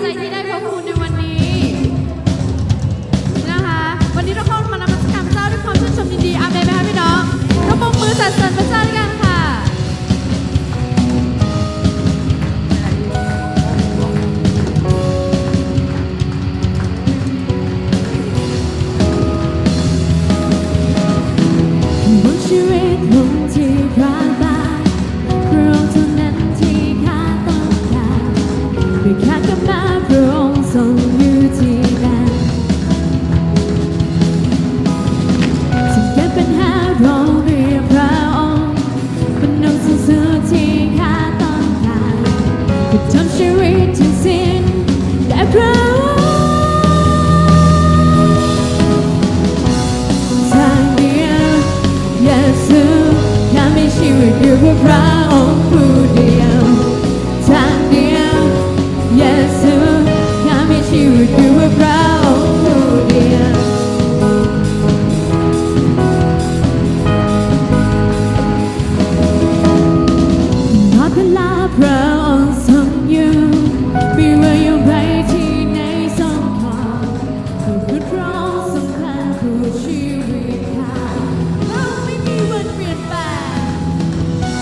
ใจที่ได้พบคุณในวัน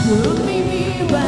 Will be me well.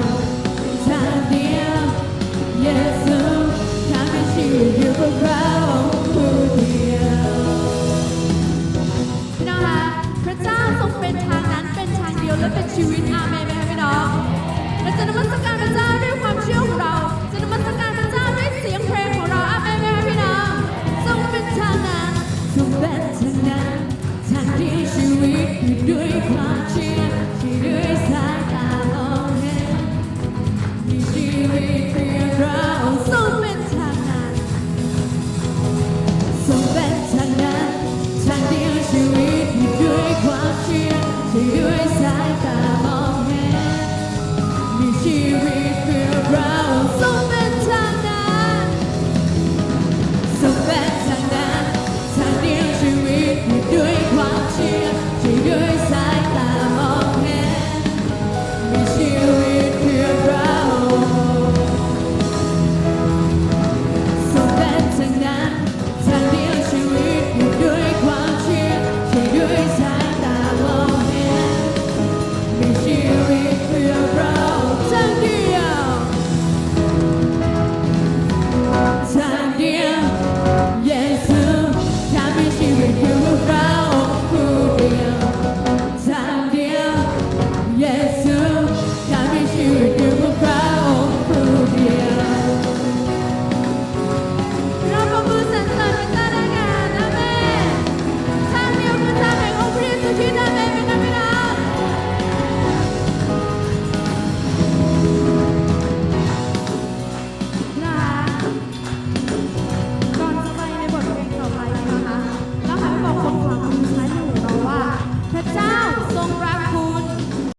และเป็นชีวิตอาเมนไหมคะพี่น้องเราจะนมัสการพระเจ้าด้วยความเชื่อของเรา จะนมัสการพระเจ้าด้วยเสียงเพลงของเราอาเมนไหมคะพี่น้องทรงเป็นทางนั้าทรงเป็นทางนั้นทางที่ชีวิตอยู่ด้วยความเชื่อ You're inside out.